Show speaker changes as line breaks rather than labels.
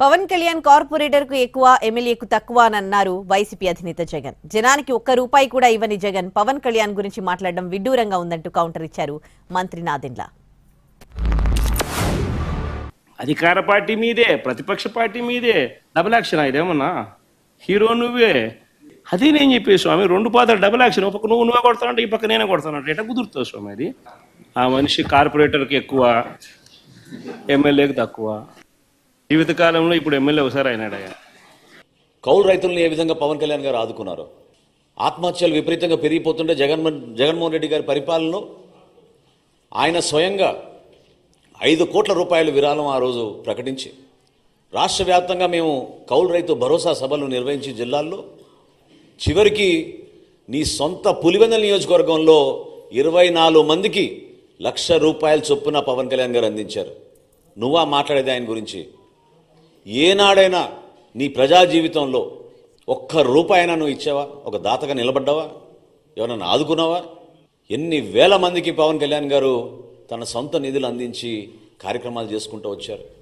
పవన్ కళ్యాణ్ కార్పొరేటర్కు ఎక్కువ ఎమ్మెల్యేకు తక్కువ అని అన్నారు వైసీపీ అధినేత జగన్. జనానికి ఒక్క రూపాయి కూడా ఇవ్వని జగన్ పవన్ కళ్యాణ్ గురించి మాట్లాడడం విడ్డూరంగా ఉందంటూ కౌంటర్ ఇచ్చారు మంత్రి నాదెండ్ల.
అధికార పార్టీ మీదే ప్రతిపక్ష పార్టీ మీదే డబుల్ యాక్షన్ ఇదేమన్నా? హీరో నువ్వే. అదే నేను చెప్పే స్వామి రెండు పాత్ర డబుల్ యాక్షన్ ఒక పక్క నువ్వు నువ్వే కొడతానంటే ఈ పక్క నేనే కొడతానంటే ఎట్లా కుదురుతుంది స్వామి అది? ఆ మనిషి కార్పొరేటర్కి ఎక్కువ ఎమ్మెల్యేకి తక్కువ. జీవితకాలంలో ఇప్పుడు ఎమ్మెల్యే ఒకసారి అయినాడయ్యా.
కౌలు రైతులను ఏ విధంగా పవన్ కళ్యాణ్ గారు ఆదుకున్నారు? ఆత్మహత్యలు విపరీతంగా పెరిగిపోతుంటే జగన్మోహన్ జగన్మోహన్ రెడ్డి గారి పరిపాలనలో ఆయన స్వయంగా ఐదు కోట్ల రూపాయల విరాళం ఆ రోజు ప్రకటించి రాష్ట్ర వ్యాప్తంగా మేము కౌలు రైతు భరోసా సభలు నిర్వహించి జిల్లాల్లో చివరికి నీ సొంత పులివెందల నియోజకవర్గంలో ఇరవై నాలుగు మందికి లక్ష రూపాయల చొప్పున పవన్ కళ్యాణ్ గారు అందించారు. నువ్వా మాట్లాడేది ఆయన గురించి? ఏనాడైనా నీ ప్రజా జీవితంలో ఒక్క రూపాయన నువ్వు ఇచ్చావా? ఒక దాతగా నిలబడ్డావా? ఎవరన్నా ఆదుకున్నావా? ఎన్ని వేల మందికి పవన్ కళ్యాణ్ గారు తన సొంత నిధులు అందించి కార్యక్రమాలు చేసుకుంటూ వచ్చారు.